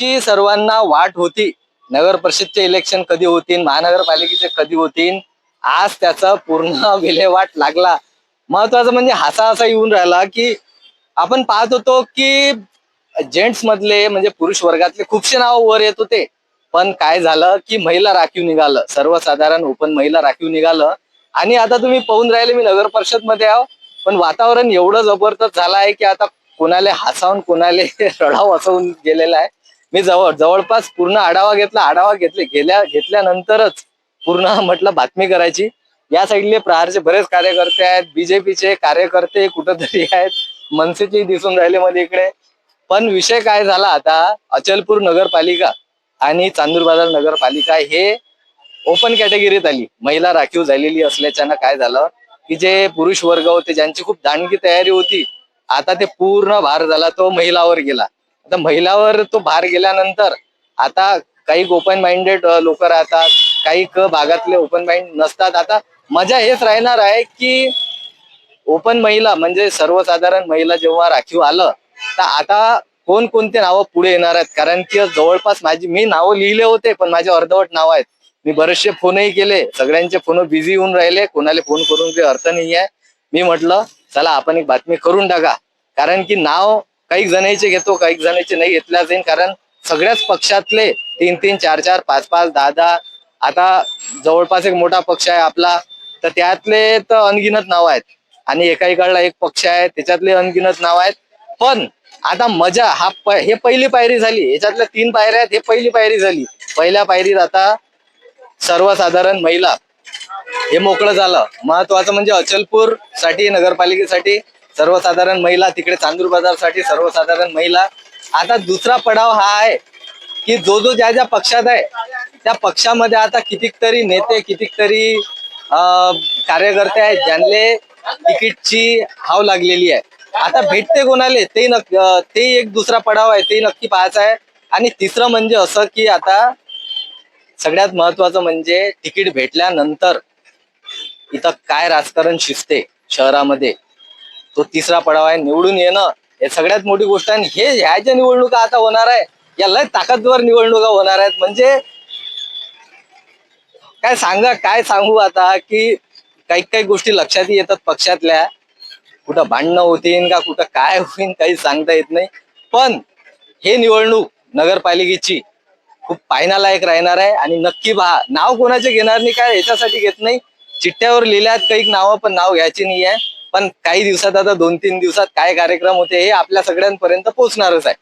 ची सर्वांना वाट होती. नगर परिषदचे इलेक्शन कधी होतील महानगरपालिकेचे कधी होतील आज त्याचा पूर्ण विल्हेवाट लागला. महत्वाचं म्हणजे हासा असा येऊन राहिला की आपण पाहत होतो की जेंट्स मधले म्हणजे पुरुष वर्गातले खूपशे नाव वर येत होते. पण काय झालं की महिला राखीव निघालं. सर्वसाधारण ओपन महिला राखीव निघालं. आणि आता तुम्ही पाहून राहिले मी नगर परिषदमध्ये आहो. पण वातावरण एवढं जबरदस्त झालं आहे की आता कोणाला हसावून कोणाले रडाव असं गेलेला गेलेलं आहे. मी जवळ जवळपास पूर्ण आढावा घेतला आढावा घेतले गेल्या घेतल्यानंतरच पूर्ण म्हटलं बातमी करायची. या साईडले प्रहारचे बरेच कार्यकर्ते आहेत बीजेपीचे कार्यकर्ते कुठंतरी आहेत. मनसेचे दिसून राहिले मध्ये इकडे. पण विषय काय झाला आता? अचलपूर नगरपालिका आणि चांदूर बाजार नगरपालिका हे ओपन कॅटेगरीत आली. महिला राखीव झालेली असल्याच्यानं काय झालं? की जे पुरुष वर्ग होते ज्यांची खूप दांडगी तयारी होती आता ते पूर्ण भार झाला तो महिलावर गेला. आता महिलावर तो भार गेल्यानंतर आता काही ओपन माइंडेड लोक राहतात काही क भागातले ओपन माइंड नसतात. आता मजा हेच राहणार आहे की ओपन महिला म्हणजे सर्वसाधारण महिला जेव्हा राखीव आलं तर आता कोण कोणते नावं पुढे येणार आहेत? कारण की जवळपास माझी मी नावं लिहिले होते पण माझे अर्धवट नाव आहेत. मी बरेचसे फोनही केले सगळ्यांचे फोन बिझी होऊन राहिले कोणाला फोन करून काही अर्थ नाही आहे मी म्हटलं चला आपण एक बातमी करून टाका. कारण की नाव काही जणांचे घेतो काही जणांचे नाही घेतल्या जाईल कारण सगळ्याच पक्षातले तीन तीन चार चार पाच पाच दहा दहा आता जवळपास एक मोठा पक्ष आहे आपला. तर त्यातले तर अनगिनत नाव आहेत. आणि एका इकडला एक पक्ष आहे त्याच्यातले अनगिनत नाव आहेत. पण आता मजा हा प- हे पहिली पायरी झाली. याच्यातल्या तीन पायऱ्या आहेत हे पहिली पायरी झाली. पहिल्या पायरीत आता सर्वसाधारण महिला. हे मोकळं झालं. महत्वाचं म्हणजे अचलपूरसाठी नगरपालिकेसाठी सर्वसाधारण महिला तिकडे चांदूर बाजारसाठी सर्वसाधारण महिला. आता दुसरा पडाव हा आहे की जो जो ज्या ज्या पक्षात आहे त्या पक्षामध्ये आता कितीतरी नेते कितीतरी तरी कार्यकर्ते आहेत ज्यांले तिकीटची हाव लागलेली आहे. आता भेटते कोणाले? ते नक्की ते एक दुसरा पडाव आहे ते नक्की पाहायचं आहे. आणि तिसरं म्हणजे असं की आता सगळ्यात महत्वाचं म्हणजे तिकीट भेटल्यानंतर इथं काय राजकारण शिजते शहरामध्ये? तो तिसरा पडाव आहे निवडून येणं हे सगळ्यात मोठी गोष्ट आहे. आणि हे ह्या ज्या निवडणुका आता होणार आहे. या लय ताकदवर निवडणुका होणार आहेत. म्हणजे काय सांगा काय सांगू आता की काही काही गोष्टी लक्षात येतात पक्षातल्या. कुठं भांडणं होतील का कुठं काय होईल काही सांगता येत नाही. पण हे निवडणूक नगरपालिकेची खूप पाहण्यालायक राहणार आहे. आणि नक्की पहा नाव कोणाचे घेणार नाही काय याच्यासाठी घेत नाही. चिठ्ठ्यावर लिहिल्यात काही नावं पण नाव घ्यायची नाही आहे. पण काही दिवसात आता दोन तीन दिवसात काय कार्यक्रम होते हे आपल्या सगळ्यांपर्यंत पोहोचणारच आहे.